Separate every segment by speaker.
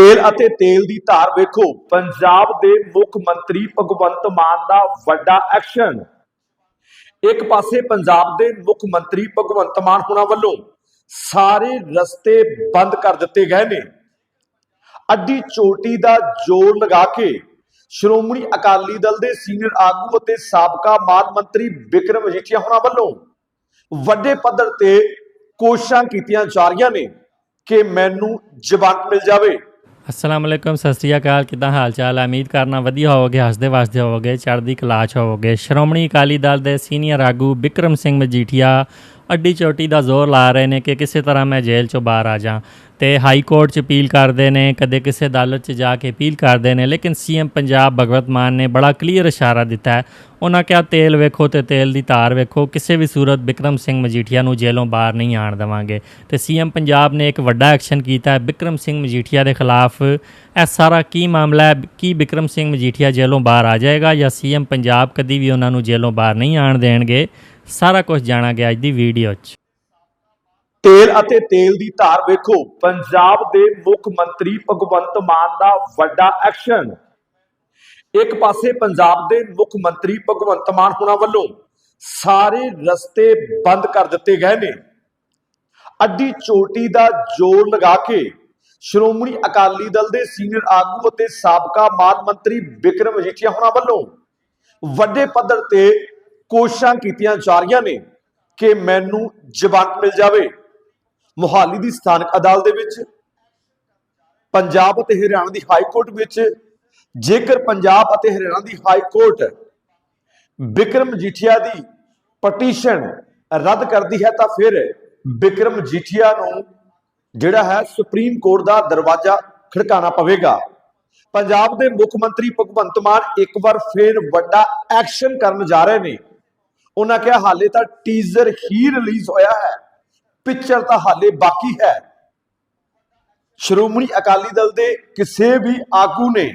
Speaker 1: ਤੇਲ ਅਤੇ ਤੇਲ ਦੀ ਧਾਰ ਵੇਖੋ। ਪੰਜਾਬ ਦੇ ਮੁੱਖ ਮੰਤਰੀ ਭਗਵੰਤ ਮਾਨ ਦਾ ਵੱਡਾ ਐਕਸ਼ਨ ਇੱਕ ਪਾਸੇ ਪੰਜਾਬ ਦੇ ਮੁੱਖ ਮੰਤਰੀ ਭਗਵੰਤ ਮਾਨ ਹੁਣਾਂ ਵੱਲੋਂ ਸਾਰੇ ਰਸਤੇ ਬੰਦ ਕਰ ਦਿੱਤੇ ਗਏ ਨੇ। ਅੱਡੀ ਚੋਟੀ ਦਾ ਜੋਰ ਲਗਾ ਕੇ ਸ਼੍ਰੋਮਣੀ ਅਕਾਲੀ ਦਲ ਦੇ ਸੀਨੀਅਰ ਆਗੂ ਅਤੇ ਸਾਬਕਾ ਮਾਨ ਮੰਤਰੀ ਵਿਕਰਮ ਮਜੀਠੀਆ ਹੁਣਾਂ ਵੱਲੋਂ ਵੱਡੇ ਪੱਧਰ ਤੇ ਕੋਸ਼ਿਸ਼ਾਂ ਕੀਤੀਆਂ ਜਾ ਰਹੀਆਂ ਨੇ ਕਿ ਮੈਨੂੰ ਜ਼ਮਾਨਤ ਮਿਲ ਜਾਵੇ।
Speaker 2: ਅਸਲਾਮ ਅਲੈਕੁਮ ਸਤਿ ਸ੍ਰੀ ਅਕਾਲ। ਕਿਦਾਂ ਹਾਲ ਚਾਲ ਹੈ ਉਮੀਦ ਕਰਨਾ ਵਧੀਆ ਹੋਵੋਗੇ, ਹੱਸਦੇ ਵਸਦੇ ਹੋਵੋਗੇ, ਚੜ੍ਹਦੀ ਕਲਾ ਹੋਵੋਗੇ। ਸ਼੍ਰੋਮਣੀ ਅਕਾਲੀ ਦਲ ਦੇ ਸੀਨੀਅਰ ਆਗੂ ਬਿਕਰਮ ਸਿੰਘ ਮਜੀਠੀਆ ਅੱਡੀ ਚੋਟੀ ਦਾ ਜ਼ੋਰ ਲਾ ਰਹੇ ਨੇ ਕਿ ਕਿਸੇ ਤਰ੍ਹਾਂ ਮੈਂ ਜੇਲ੍ਹ 'ਚੋਂ ਬਾਹਰ ਆ ਜਾ ਤੇ ਹਾਈ ਕੋਰਟ 'ਚ ਅਪੀਲ ਕਰਦੇ ਨੇ, ਕਦੇ ਕਿਸੇ ਅਦਾਲਤ 'ਚ ਜਾ ਕੇ ਅਪੀਲ ਕਰਦੇ ਨੇ, ਲੇਕਿਨ ਸੀਐਮ ਪੰਜਾਬ ਭਗਵਤ ਮਾਨ ਨੇ ਬੜਾ ਕਲੀਅਰ ਇਸ਼ਾਰਾ ਦਿੱਤਾ ਹੈ। ਉਹਨਾਂ ਕਿਹਾ, ਤੇਲ ਵੇਖੋ ਤੇ ਤੇਲ ਦੀ ਧਾਰ ਵੇਖੋ, ਕਿਸੇ ਵੀ ਸੂਰਤ ਬਿਕਰਮ ਸਿੰਘ ਮਜੀਠੀਆ ਨੂੰ ਜੇਲ੍ਹੋਂ ਬਾਹਰ ਨਹੀਂ ਆਣ ਦੇਵਾਂਗੇ। ਤੇ ਸੀਐਮ ਪੰਜਾਬ ਨੇ ਇੱਕ ਵੱਡਾ ਐਕਸ਼ਨ ਕੀਤਾ ਹੈ, ਬਿਕਰਮ ਸਿੰਘ ਮਜੀਠੀਆ ਦੇ ਖਿਲਾਫ। ਇਹ ਸਾਰਾ ਕੀ ਮਾਮਲਾ ਹੈ? ਕੀ ਬਿਕਰਮ ਸਿੰਘ ਮਜੀਠੀਆ ਜੇਲ੍ਹੋਂ ਬਾਹਰ ਆ ਜਾਏਗਾ ਜਾਂ ਸੀਐਮ ਪੰਜਾਬ ਕਦੀ ਵੀ ਉਹਨਾਂ ਨੂੰ ਜੇਲ੍ਹੋਂ ਬਾਹਰ ਨਹੀਂ ਆਣ ਦੇਣਗੇ? ਸਾਰਾ ਕੁਝ ਜਾਣਾ ਅੱਜ ਦੀ ਵੀਡੀਓ 'ਚ।
Speaker 1: ਤੇਲ ਅਤੇ ਤੇਲ ਦੀ ਧਾਰ ਵੇਖੋ, ਪੰਜਾਬ ਦੇ ਮੁੱਖ ਮੰਤਰੀ ਭਗਵੰਤ ਮਾਨ ਦਾ ਵੱਡਾ ਐਕਸ਼ਨ ਇੱਕ ਪਾਸੇ ਪੰਜਾਬ ਦੇ ਮੁੱਖ ਮੰਤਰੀ ਭਗਵੰਤ ਮਾਨ ਹੁਣਾਂ ਵੱਲੋਂ ਸਾਰੇ ਰਸਤੇ ਬੰਦ ਕਰ ਦਿੱਤੇ ਗਏ ਨੇ। ਅੱਡੀ ਚੋਟੀ ਦਾ ਜੋਰ ਲਗਾ ਕੇ ਸ਼੍ਰੋਮਣੀ ਅਕਾਲੀ ਦਲ ਦੇ ਸੀਨੀਅਰ ਆਗੂ ਅਤੇ ਸਾਬਕਾ ਮਾਨ ਮੰਤਰੀ ਵਿਕਰਮ ਮਜੀਠੀਆ ਹੁਣਾਂ ਵੱਲੋਂ ਵੱਡੇ ਪੱਧਰ ਤੇ ਕੋਸ਼ਿਸ਼ਾਂ ਕੀਤੀਆਂ ਜਾ ਰਹੀਆਂ ਨੇ ਕਿ ਮੈਨੂੰ ਜ਼ਮਾਨਤ ਮਿਲ ਜਾਵੇ। ਮੁਹਾਲੀ ਦੀ ਸਥਾਨਕ ਅਦਾਲਤ ਦੇ ਵਿੱਚ, ਪੰਜਾਬ ਅਤੇ ਹਰਿਆਣਾ ਦੀ ਹਾਈ ਕੋਰਟ ਵਿੱਚ, ਜੇਕਰ ਪੰਜਾਬ ਅਤੇ ਹਰਿਆਣਾ ਦੀ ਹਾਈ ਕੋਰਟ ਬਿਕਰਮ ਜੀਠੀਆ ਦੀ ਪਟੀਸ਼ਨ ਰੱਦ ਕਰਦੀ ਹੈ ਤਾਂ ਫਿਰ ਬਿਕਰਮ ਜੀਠੀਆ ਨੂੰ ਜਿਹੜਾ ਹੈ ਸੁਪਰੀਮ ਕੋਰਟ ਦਾ ਦਰਵਾਜ਼ਾ ਖੜਕਾਣਾ ਪਵੇਗਾ। ਪੰਜਾਬ ਦੇ ਮੁੱਖ ਮੰਤਰੀ ਭਗਵੰਤ ਮਾਨ ਇੱਕ ਵਾਰ ਫੇਰ ਵੱਡਾ ਐਕਸ਼ਨ ਕਰਨ ਜਾ ਰਹੇ ਨੇ। ਉਹਨਾਂ ਕਿਹਾ, ਹਾਲੇ ਤਾਂ ਟੀਜ਼ਰ ਹੀ ਰਿਲੀਜ਼ ਹੋਇਆ ਹੈ। ਪਿਕਚਰ ਤਾਂ ਹਾਲੇ ਬਾਕੀ ਹੈ। ਸ਼੍ਰੋਮਣੀ ਅਕਾਲੀ ਦਲ ਦੇ ਕਿਸੇ ਵੀ ਆਗੂ ਨੇ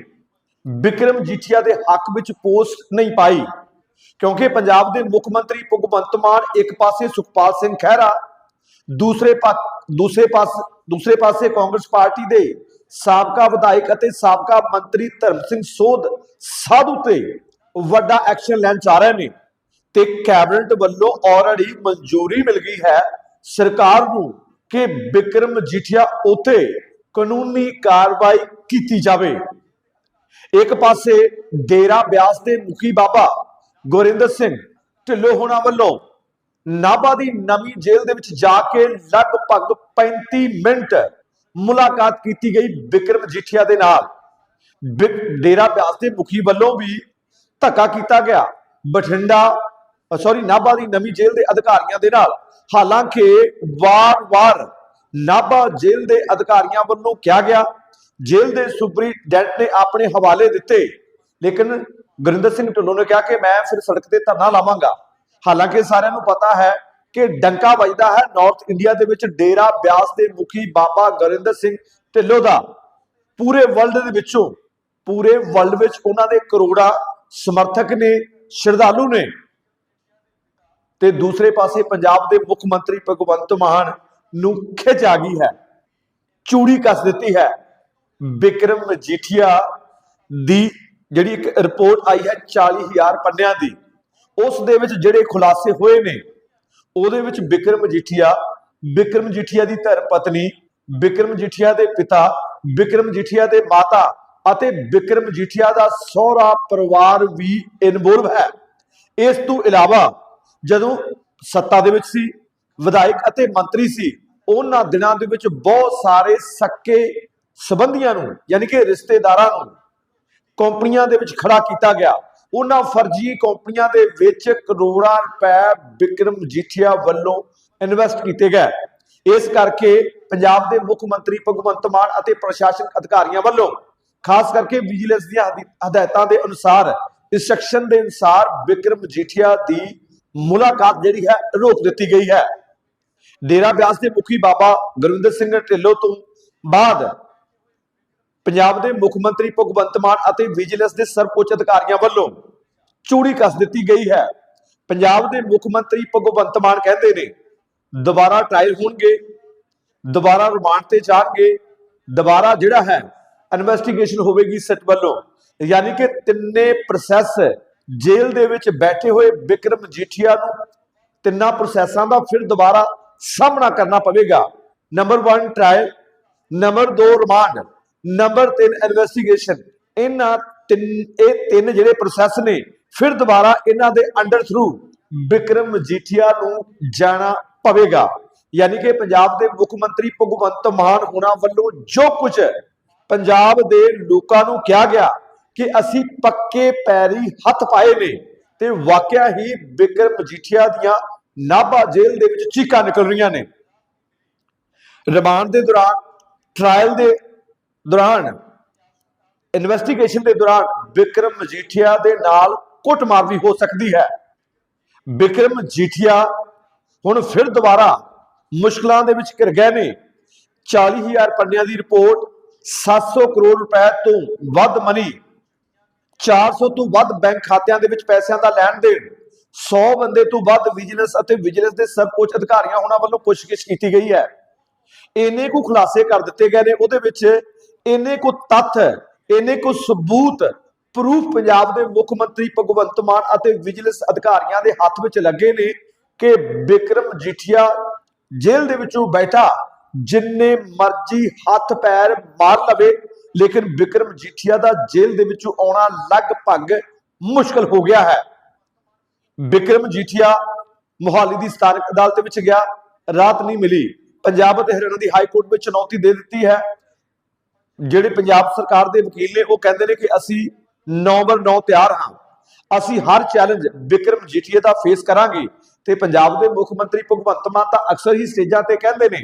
Speaker 1: ਵਿਕਰਮ ਜੀਠੀਆ ਦੇ ਹੱਕ ਵਿੱਚ ਪੋਸਟ ਨਹੀਂ ਪਾਈ, ਕਿਉਂਕਿ ਪੰਜਾਬ ਦੇ ਮੁੱਖ ਮੰਤਰੀ ਭਗਵੰਤ ਮਾਨ ਇੱਕ ਪਾਸੇ ਸੁਖਪਾਲ ਸਿੰਘ ਖਹਿਰਾ, ਦੂਸਰੇ ਪਾ, ਦੂਸਰੇ ਪਾਸੇ ਦੂਸਰੇ ਪਾਸੇ ਕਾਂਗਰਸ ਪਾਰਟੀ ਦੇ ਸਾਬਕਾ ਵਿਧਾਇਕ ਅਤੇ ਸਾਬਕਾ ਮੰਤਰੀ ਧਰਮ ਸਿੰਘ ਸੋਧ ਸਾਧੂ ਤੇ ਵੱਡਾ ਐਕਸ਼ਨ ਲੈਣ ਚਾਹ ਰਹੇ ਨੇ। ਤੇ ਕੈਬਨਿਟ ਵੱਲੋਂ ਆਲਰੇਡੀ ਮਨਜ਼ੂਰੀ ਮਿਲ ਗਈ ਹੈ ਸਰਕਾਰ ਨੂੰ ਕਿ ਬਿਕਰਮ ਜੀਠੀਆ ਉਥੇ ਕਾਨੂੰਨੀ ਕਾਰਵਾਈ ਕੀਤੀ ਜਾਵੇ। ਇੱਕ ਪਾਸੇ ਡੇਰਾ ਬਿਆਸ ਦੇ ਮੁਖੀ ਬਾਬਾ ਗੁਰਿੰਦਰ ਸਿੰਘ ਢਿੱਲੋਂ ਹੋਣਾ ਵੱਲੋਂ ਨਾਭਾ ਦੀ ਨਵੀਂ ਜੇਲ੍ਹ ਦੇ ਵਿੱਚ ਜਾ ਕੇ ਲਗਭਗ 35 ਮਿੰਟ ਮੁਲਾਕਾਤ ਕੀਤੀ ਗਈ ਬਿਕਰਮ ਜੀਠੀਆ ਦੇ ਨਾਲ। ਵਿਕ- ਡੇਰਾ ਬਿਆਸ ਦੇ ਮੁਖੀ ਵੱਲੋਂ ਵੀ ਧੱਕਾ ਕੀਤਾ ਗਿਆ। ਬਠਿੰਡਾ ਸੌਰੀ ਨਾਭਾ ਦੀ ਨਵੀਂ ਜੇਲ੍ਹ ਦੇ ਅਧਿਕਾਰੀਆਂ ਦੇ ਨਾਲ। ਹਾਲਾਂਕਿ, ਵਾਰ-ਵਾਰ ਨਾਭਾ ਜੇਲ੍ਹ ਦੇ ਅਧਿਕਾਰੀਆਂ ਵੱਲੋਂ ਕਿਹਾ ਗਿਆ, ਜੇਲ੍ਹ ਦੇ ਸੁਪਰੀਡੈਂਟ ਨੇ ਆਪਣੇ ਹਵਾਲੇ ਦਿੱਤੇ। ਲੇਕਿਨ ਗੁਰਿੰਦਰ ਸਿੰਘ ਢਿੱਲੋਂ ਨੇ ਕਿਹਾ ਕਿ ਮੈਂ ਫਿਰ ਸੜਕ ਤੇ ਧਰਨਾ ਲਾਵਾਂਗਾ। ਹਾਲਾਂਕਿ ਸਾਰਿਆਂ ਨੂੰ ਪਤਾ ਹੈ ਕਿ ਡੰਕਾ ਵੱਜਦਾ ਹੈ ਨਾਰਥ ਇੰਡੀਆ ਦੇ ਵਿੱਚ, ਡੇਰਾ ਬਿਆਸ ਦੇ ਮੁਖੀ ਬਾਬਾ ਗੁਰਿੰਦਰ ਸਿੰਘ ਢਿੱਲੋਂ ਦਾ। ਪੂਰੇ ਵਰਲਡ ਦੇ ਵਿੱਚੋਂ, ਪੂਰੇ ਵਰਲਡ ਵਿੱਚ ਉਹਨਾਂ ਦੇ ਕਰੋੜਾਂ ਸਮਰਥਕ ਨੇ, ਸ਼ਰਧਾਲੂ ਨੇ ਤੇ ਦੂਸਰੇ ਪਾਸੇ ਪੰਜਾਬ ਦੇ ਮੁੱਖ ਮੰਤਰੀ ਭਗਵੰਤ ਮਾਨ ਨੂੰ ਖਿੱਚ ਆ ਗਈ ਹੈ। ਚੂੜੀ ਕੱਸ ਦਿੱਤੀ ਹੈ। ਵਿਕਰਮ ਮਜੀਠੀਆ ਦੀ ਜਿਹੜੀ ਇੱਕ ਰਿਪੋਰਟ ਆਈ ਹੈ 40000 ਪੰਨਿਆਂ ਦੀ ਉਸ ਦੇ ਵਿੱਚ ਜਿਹੜੇ ਖੁਲਾਸੇ ਹੋਏ ਨੇ ਉਹਦੇ ਵਿੱਚ ਵਿਕਰਮ ਮਜੀਠੀਆ ਵਿਕਰਮ ਮਜੀਠੀਆ ਦੀ ਧਰਮ ਪਤਨੀ ਵਿਕਰਮ ਮਜੀਠੀਆ ਦੇ ਪਿਤਾ ਵਿਕਰਮ ਮਜੀਠੀਆ ਦੇ ਮਾਤਾ ਅਤੇ ਵਿਕਰਮ ਮਜੀਠੀਆ ਦਾ ਸਹੁਰਾ ਪਰਿਵਾਰ ਵੀ ਇਨਵੋਲਵ ਹੈ। ਇਸ ਤੋਂ ਇਲਾਵਾ ਜਦੋਂ ਸੱਤਾ ਦੇ ਵਿੱਚ ਸੀ, ਵਿਧਾਇਕ ਅਤੇ ਮੰਤਰੀ ਸੀ, ਉਹਨਾਂ ਦਿਨਾਂ ਦੇ ਵਿੱਚ ਬਹੁਤ ਸਾਰੇ ਸੱਕੇ ਸਬੰਧੀਆਂ ਨੂੰ, ਯਾਨੀ ਕਿ ਰਿਸ਼ਤੇਦਾਰਾਂ ਨੂੰ ਕੰਪਨੀਆਂ ਦੇ ਵਿੱਚ ਖੜਾ ਕੀਤਾ ਗਿਆ। ਉਹਨਾਂ ਫਰਜ਼ੀ ਕੰਪਨੀਆਂ ਦੇ ਵਿੱਚ ਕਰੋੜਾਂ ਰੁਪਏ ਵਿਕਰਮ ਜੀਠੀਆ ਵੱਲੋਂ ਇਨਵੈਸਟ ਕੀਤੇ ਗਏ। ਇਸ ਕਰਕੇ ਪੰਜਾਬ ਦੇ ਮੁੱਖ ਮੰਤਰੀ ਭਗਵੰਤ ਮਾਨ ਅਤੇ ਪ੍ਰਸ਼ਾਸਨਿਕ ਅਧਿਕਾਰੀਆਂ ਵੱਲੋਂ, ਖਾਸ ਕਰਕੇ ਵਿਜੀਲੈਂਸ ਦੀਆਂ ਹਦੀ- ਹਦਾਇਤਾਂ ਦੇ ਅਨੁਸਾਰ ਇਸ ਸੈਕਸ਼ਨ ਦੇ ਅਨੁਸਾਰ ਵਿਕਰਮ ਜੀਠੀਆ ਦੀ ਮੁਲਾਕਾਤ ਜਿਹੜੀ ਹੈ ਰੋਕ ਦਿੱਤੀ ਗਈ ਹੈ। ਡੇਰਾ ਬਿਆਸ ਦੇ ਮੁਖੀ ਬਾਬਾ ਗੁਰਵਿੰਦਰ ਸਿੰਘ ਢਿੱਲੋਂ ਤੋਂ ਬਾਅਦ ਪੰਜਾਬ ਦੇ ਮੁੱਖ ਮੰਤਰੀ ਭਗਵੰਤ ਮਾਨ ਅਤੇ ਵਿਜੀਲੈਂਸ ਦੇ ਸਰਵਉੱਚ ਅਧਿਕਾਰੀਆਂ ਵੱਲੋਂ ਚੂੜੀ ਕੱਸ ਦਿੱਤੀ ਗਈ ਹੈ। ਪੰਜਾਬ ਦੇ ਮੁੱਖ ਮੰਤਰੀ ਭਗਵੰਤ ਮਾਨ ਕਹਿੰਦੇ ਨੇ, ਦੁਬਾਰਾ ਟ੍ਰਾਇਲ ਹੋਣਗੇ, ਦੁਬਾਰਾ ਰਿਮਾਂਡ ਤੇ ਜਾਣਗੇ, ਦੁਬਾਰਾ ਜਿਹੜਾ ਹੈ ਇਨਵੈਸਟੀਗੇਸ਼ਨ ਹੋਵੇਗੀ ਸਿੱਟ ਵੱਲੋਂ। ਯਾਨੀ ਕਿ ਤਿੰਨੇ ਪ੍ਰੋਸੈਸ ਜੇਲ੍ਹ ਦੇ ਵਿੱਚ ਬੈਠੇ ਹੋਏ ਵਿਕਰਮ ਮਜੀਠੀਆ ਨੂੰ ਤਿੰਨਾਂ ਪ੍ਰੋਸੈਸਾਂ ਦਾ ਫਿਰ ਦੁਬਾਰਾ ਸਾਹਮਣਾ ਕਰਨਾ ਪਵੇਗਾ। Number 1 trial number 2 remand number 3 investigation ਇਹਨਾਂ ਤਿੰਨ, ਇਹ ਤਿੰਨ ਜਿਹੜੇ ਪ੍ਰੋਸੈਸ ਨੇ, ਫਿਰ ਦੁਬਾਰਾ ਇਹਨਾਂ ਦੇ ਅੰਡਰ ਥਰੂ ਵਿਕਰਮ ਮਜੀਠੀਆ ਨੂੰ ਜਾਣਾ ਪਵੇਗਾ। ਯਾਨੀ ਕਿ ਪੰਜਾਬ ਦੇ ਮੁੱਖ ਮੰਤਰੀ ਭਗਵੰਤ ਮਾਨ ਹੋਣਾ ਵੱਲੋਂ ਜੋ ਕੁਝ ਪੰਜਾਬ ਦੇ ਲੋਕਾਂ ਨੂੰ ਕਿਹਾ ਗਿਆ ਕਿ ਅਸੀਂ ਪੱਕੇ ਪੈਰੀ ਹੱਥ ਪਾਏ ਨੇ ਤੇ ਵਾਕਿਆ ਹੀ ਵਿਕਰਮ ਮਜੀਠੀਆ ਦੀਆਂ ਨਾਭਾ ਜੇਲ੍ਹ ਦੇ ਵਿੱਚ ਚੀਕਾਂ ਨਿਕਲ ਰਹੀਆਂ ਨੇ। ਰਿਮਾਂਡ ਦੇ ਦੌਰਾਨ ਟ੍ਰਾਇਲ ਦੇ ਦੌਰਾਨ ਇਨਵੈਸਟੀਗੇਸ਼ਨ ਦੇ ਦੌਰਾਨ ਬਿਕਰਮ ਮਜੀਠੀਆ ਦੇ ਨਾਲ ਕੁੱਟਮਾਰ ਵੀ ਹੋ ਸਕਦੀ ਹੈ। ਬਿਕਰਮ ਮਜੀਠੀਆ ਹੁਣ ਫਿਰ ਦੁਬਾਰਾ ਮੁਸ਼ਕਲਾਂ ਦੇ ਵਿੱਚ ਘਿਰ ਗਏ ਨੇ। 40000 ਪੰਨਿਆਂ ਦੀ ਰਿਪੋਰਟ 700 ਕਰੋੜ ਰੁਪਏ ਤੋਂ ਵੱਧ ਮਨੀ 400 ਤੋਂ ਵੱਧ ਬੈਂਕ ਖਾਤਿਆਂ ਦੇ ਵਿੱਚ ਪੈਸਿਆਂ ਦਾ ਲੈਣ ਦੇਣ 100 ਬੰਦੇ ਤੋਂ ਵੱਧ ਵਿਜੀਲੈਂਸ ਅਤੇ ਵਿਜੀਲੈਂਸ ਦੇ ਸਭ ਅਧਿਕਾਰੀਆਂ ਉਹਨਾਂ ਵੱਲੋਂ ਪੁੱਛਗਿੱਛ ਕੀਤੀ ਗਈ ਹੈ। ਇੰਨੇ ਕੁ ਖੁਲਾਸੇ ਕਰ ਦਿੱਤੇ ਗਏ ਨੇ, ਉਹਦੇ ਵਿੱਚ ਇੰਨੇ ਕੁ ਤੱਥ, ਇੰਨੇ ਕੁ ਸਬੂਤ ਪ੍ਰੂਫ ਪੰਜਾਬ ਦੇ ਮੁੱਖ ਮੰਤਰੀ ਭਗਵੰਤ ਮਾਨ ਅਤੇ ਵਿਜੀਲੈਂਸ ਅਧਿਕਾਰੀਆਂ ਦੇ ਹੱਥ ਵਿੱਚ ਲੱਗੇ ਨੇ ਕਿ ਬਿਕਰਮ ਜੀਠੀਆ ਜੇਲ੍ਹ ਦੇ ਵਿੱਚੋਂ ਬੈਠਾ, ਜਿੰਨੇ ਮਰਜ਼ੀ ਹੱਥ ਪੈਰ ਮਾਰ ਲਵੇ ਲੇਕਿਨ ਵਿਕਰਮ ਜੀਠੀਆ ਦਾ ਜੇਲ੍ਹ ਦੇ ਵਿੱਚੋਂ ਆਉਣਾ ਲਗਭਗ ਮੁਸ਼ਕਲ ਹੋ ਗਿਆ ਹੈ। ਵਿਕਰਮ ਜੀਠੀਆ ਮੋਹਾਲੀ ਦੀ ਸਥਾਨਕ ਅਦਾਲਤ ਵਿੱਚ ਗਿਆ। ਰਾਤ ਨਹੀਂ ਮਿਲੀ। ਪੰਜਾਬ ਅਤੇ ਹਰਿਆਣਾ ਦੀ ਹਾਈ ਕੋਰਟ ਵਿੱਚ ਚੁਣੌਤੀ ਦੇ ਦਿੱਤੀ ਹੈ। ਜਿਹੜੇ ਪੰਜਾਬ ਸਰਕਾਰ ਦੇ ਵਕੀਲ ਨੇ, ਉਹ ਕਹਿੰਦੇ ਨੇ ਕਿ ਅਸੀਂ ਨਵੰਬਰ 9 ਤਿਆਰ ਹਾਂ। ਅਸੀਂ ਹਰ ਚੈਲੰਜ ਵਿਕਰਮ ਜੀਠੀਆ ਦਾ ਫੇਸ ਕਰਾਂਗੇ ਤੇ ਪੰਜਾਬ ਦੇ ਮੁੱਖ ਮੰਤਰੀ ਭਗਵੰਤ ਮਾਨ ਤਾਂ ਅਕਸਰ ਹੀ ਸਟੇਜਾਂ ਤੇ ਕਹਿੰਦੇ ਨੇ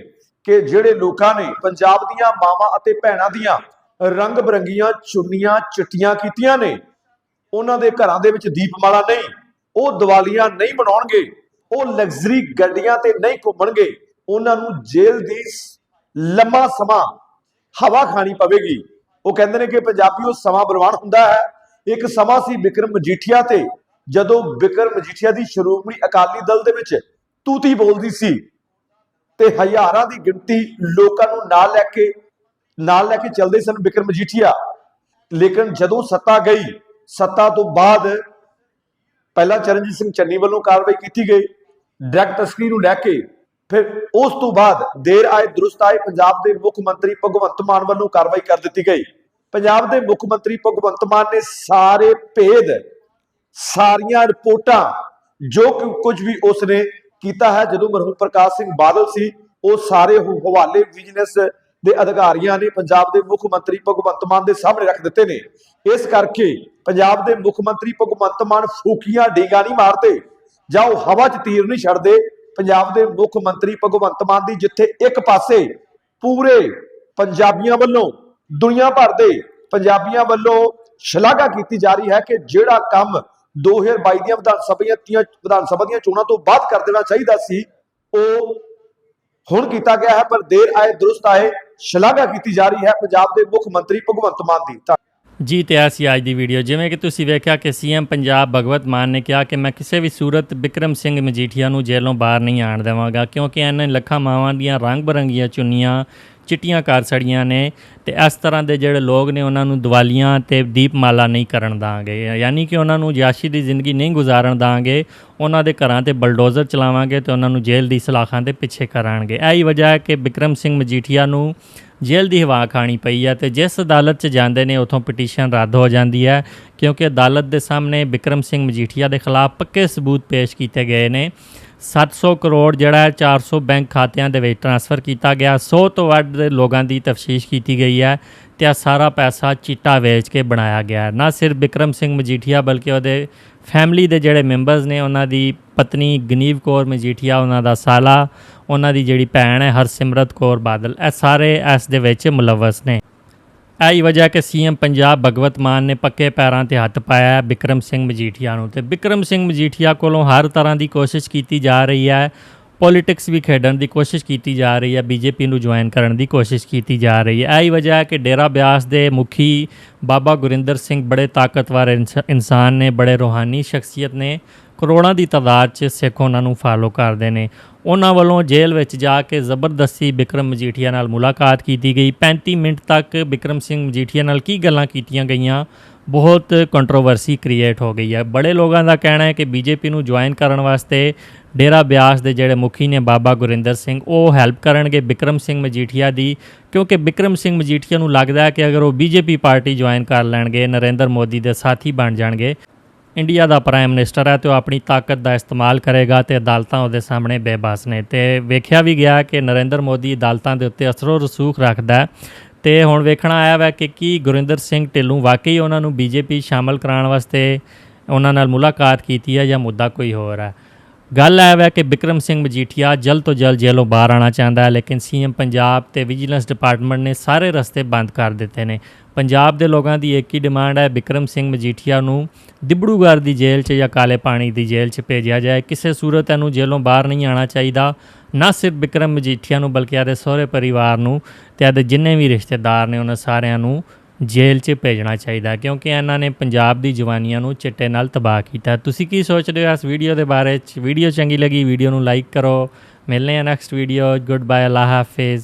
Speaker 1: ਕਿ ਜਿਹੜੇ ਲੋਕਾਂ ਨੇ ਪੰਜਾਬ ਦੀਆਂ ਮਾਵਾਂ ਅਤੇ ਭੈਣਾਂ ਦੀਆਂ ਰੰਗ ਬਰੰਗੀਆਂ, ਚੁੰਨੀਆਂ ਚਿੱਟੀਆਂ ਕੀਤੀਆਂ ਨੇ। ਉਹਨਾਂ ਦੇ ਘਰਾਂ ਦੇ ਵਿੱਚ ਦੀਪਮਾਲਾ ਨਹੀਂ, ਉਹ ਦੀਵਾਲੀਆਂ ਨਹੀਂ ਮਨਾਉਣਗੇ। ਉਹ ਲਗਜ਼ਰੀ ਗੱਡੀਆਂ ਤੇ ਨਹੀਂ ਘੁੰਮਣਗੇ। ਉਹਨਾਂ ਨੂੰ ਜੇਲ੍ਹ ਦੀ ਲੰਮਾ ਸਮਾਂ ਹਵਾ ਖਾਣੀ ਪਵੇਗੀ। ਉਹ ਕਹਿੰਦੇ ਨੇ ਕਿ ਪੰਜਾਬੀ ਉਹ ਸਮਾਂ ਬਰਬਾਦ ਹੁੰਦਾ ਹੈ। ਇੱਕ ਸਮਾਂ ਸੀ ਵਿਕਰਮ ਮਜੀਠੀਆ ਤੇ, ਜਦੋਂ ਵਿਕਰਮ ਮਜੀਠੀਆ ਦੀ ਸ਼੍ਰੋਮਣੀ ਅਕਾਲੀ ਦਲ ਦੇ ਵਿੱਚ ਤੂਤੀ ਬੋਲਦੀ ਸੀ ਤੇ ਹਜ਼ਾਰਾਂ ਦੀ ਗਿਣਤੀ ਲੋਕਾਂ ਨੂੰ ਨਾਲ ਲੈ ਕੇ ਨਾਲ ਲੈ ਕੇ ਚੱਲਦੇ ਸਨ ਬਿਕਰਮ ਮਜੀਠੀਆ ਲੇਕਿਨ ਜਦੋਂ ਸੱਤਾ ਗਈ, ਸੱਤਾ ਤੋਂ ਬਾਅਦ ਪਹਿਲਾਂ ਚਰਨਜੀਤ ਸਿੰਘ ਚੰਨੀ ਵੱਲੋਂ ਕਾਰਵਾਈ ਕੀਤੀ ਗਈ। ਡਾਇਰੈਕਟ ਤਸਕਰੀ ਨੂੰ ਲੈ ਕੇ ਫਿਰ ਉਸ ਤੋਂ ਬਾਅਦ ਦੇਰ ਆਏ ਦਰੁਸਤ ਆਏ ਪੰਜਾਬ ਦੇ ਮੁੱਖ ਮੰਤਰੀ ਭਗਵੰਤ ਮਾਨ ਵੱਲੋਂ ਕਾਰਵਾਈ ਕਰ ਦਿੱਤੀ ਗਈ। ਪੰਜਾਬ ਦੇ ਮੁੱਖ ਮੰਤਰੀ ਭਗਵੰਤ ਮਾਨ ਨੇ ਸਾਰੇ ਭੇਦ, ਸਾਰੀਆਂ ਰਿਪੋਰਟਾਂ, ਜੋ ਕੁ- ਕੁਝ ਵੀ ਉਸਨੇ ਕੀਤਾ ਹੈ, ਜਦੋਂ ਮਰਹੂਮ ਪ੍ਰਕਾਸ਼ ਸਿੰਘ ਬਾਦਲ ਸੀ, ਉਹ ਸਾਰੇ ਹਵਾਲੇ ਬਿਜ਼ਨਸ ਦੇ ਅਧਿਕਾਰੀਆਂ ਨੇ ਪੰਜਾਬ ਦੇ ਮੁੱਖ ਮੰਤਰੀ ਭਗਵੰਤ ਮਾਨ ਦੇ ਸਾਹਮਣੇ ਰੱਖ ਦਿੱਤੇ ਨੇ। ਇਸ ਕਰਕੇ ਪੰਜਾਬ ਦੇ ਮੁੱਖ ਮੰਤਰੀ ਭਗਵੰਤ ਮਾਨ ਫੂਕੀਆਂ ਡੀਗਾ ਨਹੀਂ ਮਾਰਦੇ ਜਾਂ ਉਹ ਹਵਾ 'ਚ ਤੀਰ ਨਹੀਂ ਛੱਡਦੇ। ਪੰਜਾਬ ਦੇ ਮੁੱਖ ਮੰਤਰੀ ਭਗਵੰਤ ਮਾਨ ਦੀ ਜਿੱਥੇ ਇੱਕ ਪਾਸੇ ਪੂਰੇ ਪੰਜਾਬੀਆਂ ਵੱਲੋਂ ਦੁਨੀਆ ਭਰ ਦੇ ਪੰਜਾਬੀਆਂ ਵੱਲੋਂ ਸ਼ਲਾਘਾ ਕੀਤੀ ਜਾ ਰਹੀ ਹੈ ਕਿ ਜਿਹੜਾ ਕੰਮ 2022 ਦੀਆਂ ਵਿਧਾਨ ਸਭਾ ਦੀਆਂ ਵਿਧਾਨ ਸਭਾ ਦੀਆਂ ਚੋਣਾਂ ਤੋਂ ਬਾਅਦ ਕਰ ਦੇਣਾ ਚਾਹੀਦਾ ਸੀ, ਉਹ ਹੁਣ ਕੀਤਾ ਗਿਆ ਹੈ, ਪਰ ਦੇਰ ਆਏ, ਦਰੁਸਤ ਆਏ। ਸ਼ਲਾਘਾ ਕੀਤੀ ਜਾ ਰਹੀ ਹੈ ਪੰਜਾਬ ਦੇ ਮੁੱਖ ਮੰਤਰੀ ਭਗਵੰਤ ਮਾਨ ਦੀ। ਤਾਂ
Speaker 2: ਜੀ ਤੇ ਆ ਸੀ ਅੱਜ ਦੀ ਵੀਡੀਓ ਜਿਵੇਂ ਕਿ ਤੁਸੀਂ ਵੇਖਿਆ ਕਿ ਸੀਐਮ ਪੰਜਾਬ ਭਗਵਤ ਮਾਨ ਨੇ ਕਿਹਾ ਕਿ ਮੈਂ ਕਿਸੇ ਵੀ ਸੂਰਤ ਬਿਕਰਮ ਸਿੰਘ ਮਜੀਠੀਆ ਨੂੰ ਜੇਲ੍ਹੋਂ ਬਾਹਰ ਨਹੀਂ ਆਣ ਦੇਵਾਂਗਾ, ਕਿਉਂਕਿ ਇਹਨਾਂ ਲੱਖਾਂ ਮਾਵਾਂ ਦੀਆਂ ਰੰਗ ਬਰੰਗੀਆਂ ਚੁੰਨੀਆਂ, ਚਿੱਟੀਆਂ ਕਰ ਸੜੀਆਂ ਨੇ ਤੇ ਇਸ ਤਰ੍ਹਾਂ ਦੇ ਜਿਹੜੇ ਲੋਕ ਨੇ ਉਹਨਾਂ ਨੂੰ ਦੀਵਾਲੀਆਂ ਤੇ ਦੀਪਮਾਲਾ ਨਹੀਂ ਕਰਨ ਦਾਂਗੇ। ਯਾਨੀ ਕਿ ਉਹਨਾਂ ਨੂੰ ਜਾਸ਼ੀ ਦੀ ਜ਼ਿੰਦਗੀ ਨਹੀਂ ਗੁਜ਼ਾਰਨ ਦਾਂਗੇ, ਉਹਨਾਂ ਦੇ ਘਰਾਂ ਤੇ ਬਲਡੋਜ਼ਰ ਚਲਾਵਾਂਗੇ ਤੇ ਉਹਨਾਂ ਨੂੰ ਜੇਲ੍ਹ ਦੀ ਸਲਾਖਾਂ ਦੇ ਪਿੱਛੇ ਕਰਾਂਗੇ। ਇਹੀ ਵਜ੍ਹਾ ਹੈ ਕਿ ਬਿਕਰਮ ਸਿੰਘ ਮਜੀਠੀਆ ਨੂੰ ਜੇਲ੍ਹ ਦੀ ਹਵਾ ਖਾਣੀ ਪਈ ਹੈ ਤੇ ਜਿਸ ਅਦਾਲਤ 'ਚ ਜਾਂਦੇ ਨੇ ਉਥੋਂ ਪਟੀਸ਼ਨ ਰੱਦ ਹੋ ਜਾਂਦੀ ਹੈ ਕਿਉਂਕਿ ਅਦਾਲਤ ਦੇ ਸਾਹਮਣੇ ਬਿਕਰਮ ਸਿੰਘ ਮਜੀਠੀਆ ਦੇ ਖਿਲਾਫ ਪੱਕੇ ਸਬੂਤ ਪੇਸ਼ ਕੀਤੇ ਗਏ ਨੇ। 700 ਕਰੋੜ ਜਿਹੜਾ ਹੈ 400 ਬੈਂਕ ਖਾਤਿਆਂ ਦੇ ਵਿੱਚ ਟ੍ਰਾਂਸਫਰ ਕੀਤਾ ਗਿਆ। 100 ਤੋਂ ਵੱਧ ਲੋਕਾਂ ਦੀ ਤਫਤੀਸ਼ ਕੀਤੀ ਗਈ ਹੈ ਤੇ ਆ ਸਾਰਾ ਪੈਸਾ ਚਿੱਟਾ ਵੇਚ ਕੇ ਬਣਾਇਆ ਗਿਆ। ਨਾ ਸਿਰਫ ਬਿਕਰਮ ਸਿੰਘ ਮਜੀਠੀਆ ਬਲਕਿ ਉਹਦੇ ਫੈਮਿਲੀ ਦੇ ਜਿਹੜੇ ਮੈਂਬਰਸ ਨੇ, ਉਹਨਾਂ ਦੀ ਪਤਨੀ ਗਨੀਵ ਕੌਰ ਮਜੀਠੀਆ, ਉਹਨਾਂ ਦਾ ਸਾਲਾ ਉਹਨਾਂ ਦੀ ਜਿਹੜੀ ਭੈਣ ਹੈ ਹਰਸਿਮਰਤ ਕੌਰ ਬਾਦਲ, ਇਹ ਸਾਰੇ ਇਸ ਦੇ ਵਿੱਚ ਮੁਲਵਸ ਨੇ। ਇਹੀ ਵਜ੍ਹਾ ਕਿ ਸੀਐਮ ਪੰਜਾਬ ਭਗਵਤ ਮਾਨ ਨੇ ਪੱਕੇ ਪੈਰਾਂ ਤੇ ਹੱਥ ਪਾਇਆ ਬਿਕਰਮ ਸਿੰਘ ਮਜੀਠੀਆ ਨੂੰ ਤੇ ਬਿਕਰਮ ਸਿੰਘ ਮਜੀਠੀਆ ਕੋਲੋਂ ਹਰ ਤਰ੍ਹਾਂ ਦੀ ਕੋਸ਼ਿਸ਼ ਕੀਤੀ ਜਾ ਰਹੀ ਹੈ। ਪੋਲਿਟਿਕਸ ਵੀ ਖੇਡਣ ਦੀ ਕੋਸ਼ਿਸ਼ ਕੀਤੀ ਜਾ ਰਹੀ ਹੈ ਬੀਜੇਪੀ ਨੂੰ ਜੁਆਇਨ ਕਰਨ ਦੀ ਕੋਸ਼ਿਸ਼ ਕੀਤੀ ਜਾ ਰਹੀ ਹੈ। ਇਹੀ ਵਜ੍ਹਾ ਹੈ ਕਿ ਡੇਰਾ ਬਿਆਸ ਦੇ ਮੁਖੀ ਬਾਬਾ ਗੁਰਿੰਦਰ ਸਿੰਘ ਬੜੇ ਤਾਕਤਵਰ ਇਨਸ- ਇਨਸਾਨ ਨੇ, ਬੜੇ ਰੋਹਾਨੀ ਸ਼ਖਸੀਅਤ ਨੇ, ਕਰੋੜਾਂ ਦੀ ਤਾਦਾਦ 'ਚ ਸਿੱਖ ਉਹਨਾਂ ਨੂੰ ਫਾਲੋ ਕਰਦੇ ਨੇ। ਉਹਨਾਂ ਵੱਲੋਂ ਜੇਲ੍ਹ ਵਿੱਚ ਜਾ ਕੇ ਜ਼ਬਰਦਸਤੀ ਬਿਕਰਮ ਮਜੀਠੀਆ ਨਾਲ ਮੁਲਾਕਾਤ ਕੀਤੀ ਗਈ। 35 ਮਿੰਟ ਤੱਕ ਬਿਕਰਮ ਸਿੰਘ ਮਜੀਠੀਆ ਨਾਲ ਕੀ ਗੱਲਾਂ ਕੀਤੀਆਂ ਗਈਆਂ? ਬਹੁਤ ਕੰਟਰੋਵਰਸੀ ਕ੍ਰੀਏਟ ਹੋ ਗਈ ਹੈ। ਬੜੇ ਲੋਕਾਂ ਦਾ ਕਹਿਣਾ ਹੈ ਕਿ ਬੀਜੇਪੀ ਨੂੰ ਜੁਆਇਨ ਕਰਨ ਵਾਸਤੇ ਡੇਰਾ ਬਿਆਸ ਦੇ ਜਿਹੜੇ ਮੁਖੀ ਨੇ ਬਾਬਾ ਗੁਰਿੰਦਰ ਸਿੰਘ, ਉਹ ਹੈਲਪ ਕਰਨਗੇ ਬਿਕਰਮ ਸਿੰਘ ਮਜੀਠੀਆ ਦੀ, ਕਿਉਂਕਿ ਬਿਕਰਮ ਸਿੰਘ ਮਜੀਠੀਆ ਨੂੰ ਲੱਗਦਾ ਹੈ ਕਿ ਅਗਰ ਉਹ ਬੀਜੇਪੀ ਪਾਰਟੀ ਜੁਆਇਨ ਕਰ ਲੈਣਗੇ, ਨਰਿੰਦਰ ਮੋਦੀ ਦੇ ਸਾਥੀ ਬਣ ਜਾਣਗੇ। ਇੰਡੀਆ ਦਾ ਪ੍ਰਾਈਮ ਮਿਨਿਸਟਰ ਹੈ ਤੇ ਉਹ ਆਪਣੀ ਤਾਕਤ ਦਾ ਇਸਤੇਮਾਲ ਕਰੇਗਾ ਤੇ ਅਦਾਲਤਾਂ ਉਹਦੇ ਸਾਹਮਣੇ ਬੇਬਾਸ ਨੇ। ਤੇ ਵੇਖਿਆ ਵੀ ਗਿਆ ਕਿ ਨਰਿੰਦਰ ਮੋਦੀ ਅਦਾਲਤਾਂ ਦੇ ਉੱਤੇ ਅਸਰੋ ਰਸੂਖ ਰੱਖਦਾ ਤੇ ਹੁਣ ਵੇਖਣਾ ਆਇਆ ਵਾ ਕਿ ਕੀ ਗੁਰਿੰਦਰ ਸਿੰਘ ਢਿੱਲੋਂ ਵਾਕਈ ਉਹਨਾਂ ਨੂੰ ਬੀਜੇਪੀ ਸ਼ਾਮਲ ਕਰਾਉਣ ਵਾਸਤੇ ਉਹਨਾਂ ਨਾਲ ਮੁਲਾਕਾਤ ਕੀਤੀ ਹੈ ਜਾਂ ਮੁੱਦਾ ਕੋਈ ਹੋਰ ਹੈ ਗੱਲ ਇਹ ਹੈ ਕਿ ਬਿਕਰਮ ਸਿੰਘ ਮਜੀਠੀਆ ਜਲਦ ਤੋਂ ਜਲਦ ਜੇਲ੍ਹੋਂ ਬਾਹਰ ਆਉਣਾ ਚਾਹੁੰਦਾ ਹੈ, ਲੇਕਿਨ ਸੀਐਮ ਪੰਜਾਬ ਤੇ ਵਿਜੀਲੈਂਸ ਡਿਪਾਰਟਮੈਂਟ ਨੇ ਸਾਰੇ ਰਸਤੇ ਬੰਦ ਕਰ ਦਿੱਤੇ ਨੇ। ਪੰਜਾਬ ਦੇ ਲੋਕਾਂ ਦੀ ਇੱਕ ਹੀ ਡਿਮਾਂਡ ਹੈ, ਬਿਕਰਮ ਸਿੰਘ ਮਜੀਠੀਆ ਨੂੰ ਦਿਬੜੂਗੜ੍ਹ ਦੀ ਜੇਲ੍ਹ 'ਚ ਜਾਂ ਕਾਲੇ ਪਾਣੀ ਦੀ ਜੇਲ੍ਹ 'ਚ ਭੇਜਿਆ ਜਾਏ। ਕਿਸੇ ਸੂਰਤ ਇਹਨੂੰ ਜੇਲ੍ਹੋਂ ਬਾਹਰ ਨਹੀਂ ਆਉਣਾ ਚਾਹੀਦਾ। ਨਾ ਸਿਰਫ ਬਿਕਰਮ ਮਜੀਠੀਆ ਨੂੰ, ਬਲਕਿ ਇਹਦੇ ਸਹੁਰੇ ਪਰਿਵਾਰ ਨੂੰ ਤੇ ਇਹਦੇ ਜਿੰਨੇ ਵੀ ਰਿਸ਼ਤੇਦਾਰ ਨੇ, ਉਹਨਾਂ ਸਾਰਿਆਂ ਨੂੰ ਜੇਲ੍ਹ 'ਚ ਭੇਜਣਾ ਚਾਹੀਦਾ, ਕਿਉਂਕਿ ਇਹਨਾਂ ਨੇ ਪੰਜਾਬ ਦੀ ਜਵਾਨੀਆਂ ਨੂੰ ਚਿੱਟੇ ਨਾਲ ਤਬਾਹ ਕੀਤਾ। ਤੁਸੀਂ ਕੀ ਸੋਚਦੇ ਹੋ ਇਸ ਵੀਡੀਓ ਦੇ ਬਾਰੇ 'ਚ? ਵੀਡੀਓ ਚੰਗੀ ਲੱਗੀ, ਵੀਡੀਓ ਨੂੰ ਲਾਈਕ ਕਰੋ। ਮਿਲਨੇ ਆ ਨੈਕਸਟ ਵੀਡੀਓ ਗੁੱਡ ਬਾਏ ਅੱਲਾ ਹਾਫਿਜ਼।